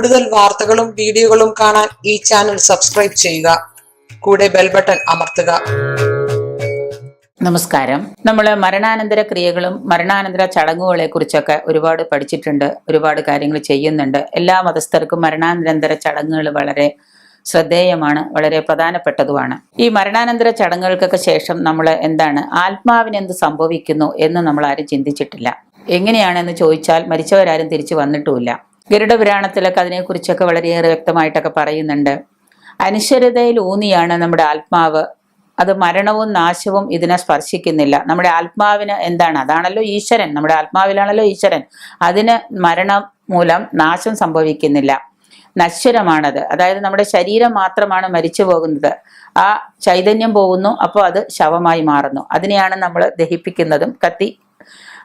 കൂടുതൽ വാർത്തകളും വീഡിയോകളും കാണാൻ ഈ ചാനൽ സബ്സ്ക്രൈബ് ചെയ്യുക. കൂടെ ബെൽ ബട്ടൺ അമർത്തുക. നമസ്കാരം. നമ്മൾ മരണാനന്തര ക്രിയകളും മരണാനന്തര ചടങ്ങുകളെ കുറിച്ചൊക്കെ ഒരുപാട് പഠിച്ചിട്ടുണ്ട് ഒരുപാട് കാര്യങ്ങൾ ചെയ്യുന്നുണ്ട്. എല്ലാ മതസ്ഥർക്കും മരണാനന്തര ചടങ്ങുകൾ വളരെ ശ്രദ്ധേയമാണ് വളരെ പ്രധാനപ്പെട്ടതുമാണ്. ഈ മരണാനന്തര ചടങ്ങുകൾക്കൊക്കെ ശേഷം നമ്മൾ എന്താണ് ആത്മാവിന് എന്ത് സംഭവിക്കുന്നു എന്ന് നമ്മൾ ആരും ചിന്തിച്ചിട്ടില്ല. എങ്ങനെയാണെന്ന് ചോദിച്ചാൽ മരിച്ചവരാരും തിരിച്ചു വന്നിട്ടുമില്ല. ഗരുഡ പുരാണത്തിലൊക്കെ അതിനെക്കുറിച്ചൊക്കെ വളരെയേറെ വ്യക്തമായിട്ടൊക്കെ പറയുന്നുണ്ട്. അനിശ്വരതയിൽ ഊന്നിയാണ് നമ്മുടെ ആത്മാവ്. അത് മരണവും നാശവും ഇതിനെ സ്പർശിക്കുന്നില്ല. നമ്മുടെ ആത്മാവിന് എന്താണ്? അതാണല്ലോ ഈശ്വരൻ. നമ്മുടെ ആത്മാവിലാണല്ലോ ഈശ്വരൻ. അതിന് മരണം മൂലം നാശം സംഭവിക്കുന്നില്ല. നശ്വരമാണത്. അതായത് നമ്മുടെ ശരീരം മാത്രമാണ് മരിച്ചു പോകുന്നത്. ആ ചൈതന്യം പോകുന്നു. അപ്പോൾ അത് ശവമായി മാറുന്നു. അതിനെയാണ് നമ്മൾ ദഹിപ്പിക്കുന്നതും കത്തി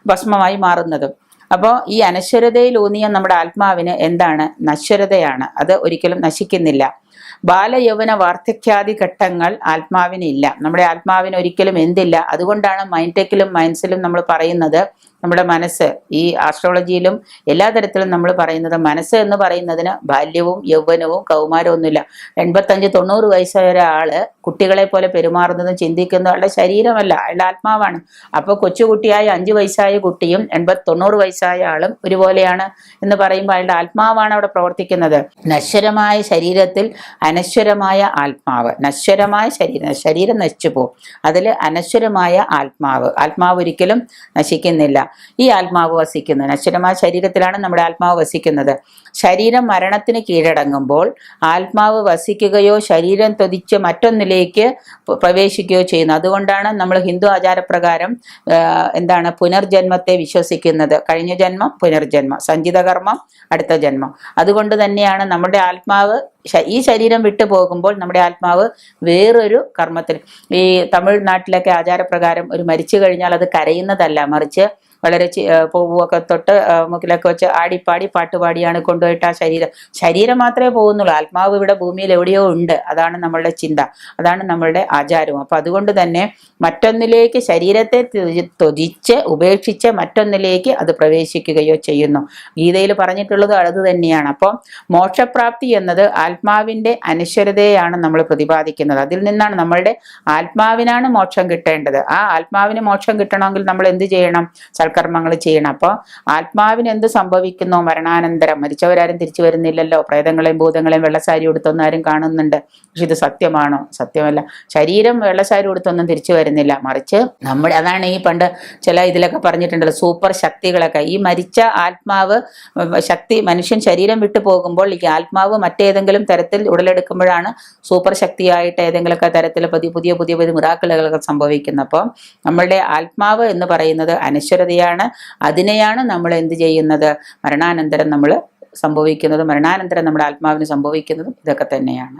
ഭസ്മമായി മാറുന്നതും. അപ്പോൾ ഈ അനശ്വരതയിൽ ഊന്നിയ നമ്മുടെ ആത്മാവിന് എന്താണ് നശ്വരതയാണ്. അത് ഒരിക്കലും നശിക്കുന്നില്ല. ബാലയൗവന വാർദ്ധക്യാദി ഘട്ടങ്ങൾ ആത്മാവിനില്ല നമ്മുടെ ആത്മാവിന് ഒരിക്കലും എന്തില്ല. അതുകൊണ്ടാണ് മൈൻഡ് ടെക്കിലും മൈൻഡ്സിലും നമ്മൾ പറയുന്നത് നമ്മുടെ മനസ്സ്. ഈ ആസ്ട്രോളജിയിലും എല്ലാ തരത്തിലും നമ്മൾ പറയുന്നത് മനസ്സ് എന്ന് പറയുന്നതിന് ബാല്യവും യൗവനവും കൗമാരവും ഒന്നുമില്ല. എൺപത്തഞ്ച് തൊണ്ണൂറ് വയസ്സായ ഒരാൾ കുട്ടികളെ പോലെ പെരുമാറുന്നതും ചിന്തിക്കുന്നതും അയാളുടെ ശരീരമല്ല. അയാളുടെ ആത്മാവാണ്. അപ്പോൾ കൊച്ചുകുട്ടിയായ അഞ്ച് വയസ്സായ കുട്ടിയും എൺപത് തൊണ്ണൂറ് വയസ്സായ ആളും ഒരുപോലെയാണ് എന്ന് പറയുമ്പോൾ അയാളുടെ ആത്മാവാണ് അവിടെ പ്രവർത്തിക്കുന്നത്. നശ്വരമായ ശരീരത്തിൽ അനശ്വരമായ ആത്മാവ്. നശ്വരമായ ശരീരം ശരീരം നശിച്ചു പോകും. അതിൽ അനശ്വരമായ ആത്മാവ്. ആത്മാവ് ഒരിക്കലും നശിക്കുന്നില്ല. ഈ ആത്മാവ് വസിക്കുന്നത് നശ്വരമായ ശരീരത്തിലാണ് നമ്മുടെ ആത്മാവ് വസിക്കുന്നത്. ശരീരം മരണത്തിന് കീഴടങ്ങുമ്പോൾ ആത്മാവ് വസിക്കുകയോ ശരീരം തൊതിച്ച് മറ്റൊന്നിലേക്ക് പ്രവേശിക്കുകയോ ചെയ്യുന്നു. അതുകൊണ്ടാണ് നമ്മൾ ഹിന്ദു ആചാരപ്രകാരം എന്താണ് പുനർജന്മത്തെ വിശ്വസിക്കുന്നത്. കഴിഞ്ഞ ജന്മം പുനർജന്മം. സഞ്ചിത കർമ്മം അടുത്ത ജന്മം. അതുകൊണ്ട് തന്നെയാണ് നമ്മുടെ ആത്മാവ് ഈ ശരീരം വിട്ടു പോകുമ്പോൾ നമ്മുടെ ആത്മാവ് വേറൊരു കർമ്മത്തിൽ ഈ തമിഴ്നാട്ടിലൊക്കെ ആചാരപ്രകാരം ഒരു മരിച്ചു കഴിഞ്ഞാൽ അത് കരയുന്നതല്ല. മറിച്ച് വളരെ പൂവൊക്കെ തൊട്ട് മുക്കിലൊക്കെ വെച്ച് ആടിപ്പാടി പാട്ടുപാടിയാണ് കൊണ്ടുപോയിട്ട് ആ ശരീരം. ശരീരം മാത്രമേ പോകുന്നുള്ളൂ. ആത്മാവ് ഇവിടെ ഭൂമിയിൽ എവിടെയോ ഉണ്ട്. അതാണ് നമ്മളുടെ ചിന്ത. അതാണ് നമ്മളുടെ ആചാരവും അപ്പൊ അതുകൊണ്ട് തന്നെ മറ്റൊന്നിലേക്ക് ശരീരത്തെ തൊതിച്ച് ഉപേക്ഷിച്ച് മറ്റൊന്നിലേക്ക് അത് പ്രവേശിക്കുകയോ ചെയ്യുന്നു. ഗീതയിൽ പറഞ്ഞിട്ടുള്ളത് അത് തന്നെയാണ്. അപ്പോൾ മോക്ഷപ്രാപ്തി എന്നത് ആത്മാവിന്റെ അനശ്വരതയാണ് നമ്മൾ പ്രതിപാദിക്കുന്നത്. അതിൽ നിന്നാണ് നമ്മളുടെ ആത്മാവിനാണ് മോക്ഷം കിട്ടേണ്ടത്. ആ ആത്മാവിന് മോക്ഷം കിട്ടണമെങ്കിൽ നമ്മൾ എന്ത് ചെയ്യണം? സൽക്കർമ്മങ്ങൾ ചെയ്യണം. അപ്പോൾ ആത്മാവിന് എന്ത് സംഭവിക്കുന്നു മരണാനന്തരം മരിച്ചവരാരും തിരിച്ചു വരുന്നില്ലല്ലോ. പ്രേതങ്ങളെയും ഭൂതങ്ങളെയും വെള്ളസാരി ഉടുത്തൊന്നും ആരും കാണുന്നുണ്ട്. പക്ഷെ ഇത് സത്യമാണോ? സത്യമല്ല. ശരീരം വെള്ളസാരി ഉടുത്തൊന്നും തിരിച്ചു വരുന്നില്ല. മറിച്ച് നമ്മുടെ അതാണ് ഈ പണ്ട് ചില ഇതിലൊക്കെ പറഞ്ഞിട്ടുണ്ടല്ലോ സൂപ്പർ ശക്തികളൊക്കെ. ഈ മരിച്ച ആത്മാവ് ശക്തി മനുഷ്യൻ ശരീരം വിട്ടു പോകുമ്പോൾ ഈ ആത്മാവ് മറ്റേതെങ്കിലും തരത്തിൽ ഉടലെടുക്കുമ്പോഴാണ് സൂപ്പർ ശക്തിയായിട്ട് ഏതെങ്കിലുമൊക്കെ തരത്തിൽ പുതിയ പുതിയ പുതിയ പുതിയ സംഭവിക്കുന്നത്. അപ്പം നമ്മളുടെ ആത്മാവ് എന്ന് പറയുന്നത് അനശ്വരതയാണ് അതിനെയാണ് നമ്മൾ എന്ത് ചെയ്യുന്നത്? മരണാനന്തരം നമ്മൾ സംഭവിക്കുന്നത് മരണാനന്തരം നമ്മുടെ ആത്മാവിന് സംഭവിക്കുന്നതും ഇതൊക്കെ തന്നെയാണ്.